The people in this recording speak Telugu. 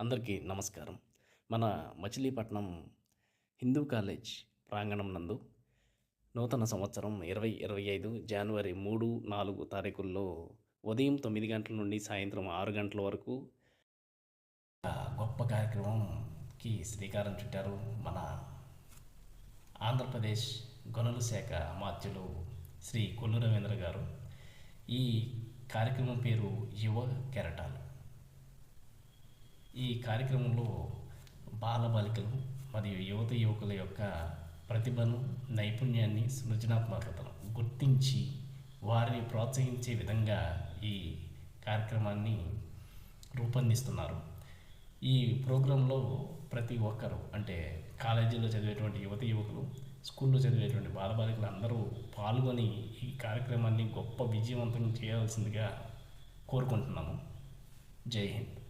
అందరికీ నమస్కారం. మన మచిలీపట్నం హిందూ కాలేజ్ ప్రాంగణం నందు నూతన సంవత్సరం ఇరవై ఇరవై ఐదు జనవరి మూడు నాలుగు తారీఖుల్లో ఉదయం తొమ్మిది గంటల నుండి సాయంత్రం ఆరు గంటల వరకు గొప్ప కార్యక్రమంకి శ్రీకారం చుట్టారు మన ఆంధ్రప్రదేశ్ గనుల శాఖ అమాత్యులు శ్రీ కొల్లు రవీంద్ర గారు. ఈ కార్యక్రమం పేరు యువ కెరటాలు. ఈ కార్యక్రమంలో బాలబాలికలు మరియు యువత యువకుల యొక్క ప్రతిభను నైపుణ్యాన్ని సృజనాత్మకతను గుర్తించి వారిని ప్రోత్సహించే విధంగా ఈ కార్యక్రమాన్ని రూపొందిస్తున్నారు. ఈ ప్రోగ్రాంలో ప్రతి ఒక్కరు అంటే కాలేజీలో చదివేటువంటి యువత యువకులు స్కూల్లో చదివేటువంటి బాలబాలికలు అందరూ పాల్గొని ఈ కార్యక్రమాన్ని గొప్ప విజయవంతం చేయాల్సిందిగా కోరుకుంటున్నాము. జై హింద్.